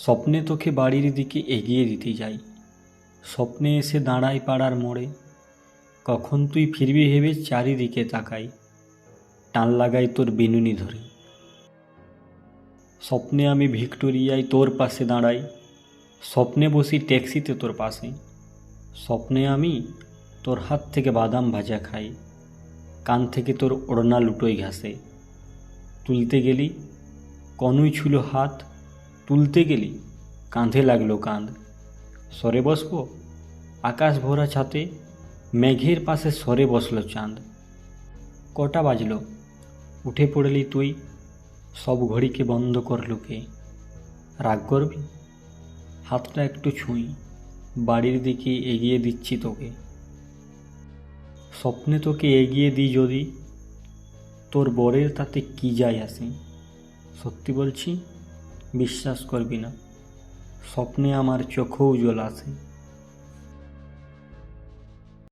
স্বপ্নে তোকে বাড়ির দিকে এগিয়ে দিতে যাই। স্বপ্নে এসে দাঁড়াই পাড়ার মোড়ে। কখন তুই ফিরবি ভেবে চারিদিকে তাকাই। টান লাগাই তোর বিনুনি ধরে। স্বপ্নে আমি ভিক্টোরিয়ায় তোর পাশে দাঁড়াই। স্বপ্নে বসি ট্যাক্সিতে তোর পাশে। স্বপ্নে আমি তোর হাত থেকে বাদাম ভাজা খাই। কান থেকে তোর ওড়না লুটোই ঘাসে। তুলতে গেলি কনুই ছুলো হাত তুলতে গেলি, কাঁধে লাগল কাঁধ। সরে বসবো? আকাশ ভরা ছাতে মেঘের পাশে সরে বসল চাঁদ। কটা বাজলো? উঠে পড়লি তুই? সব ঘড়িকে বন্ধ করল কে? রাগ করবি? হাতটা একটু ছুঁই, বাড়ির দিকে এগিয়ে দিচ্ছি তোকে। স্বপ্নে তোকে এগিয়ে দিই যদি, তোর বরের তাতে কি যায় আসে? সত্যি বলছি বিশ্বাস করবি না। স্বপ্নে আমার চোখেও জল আসে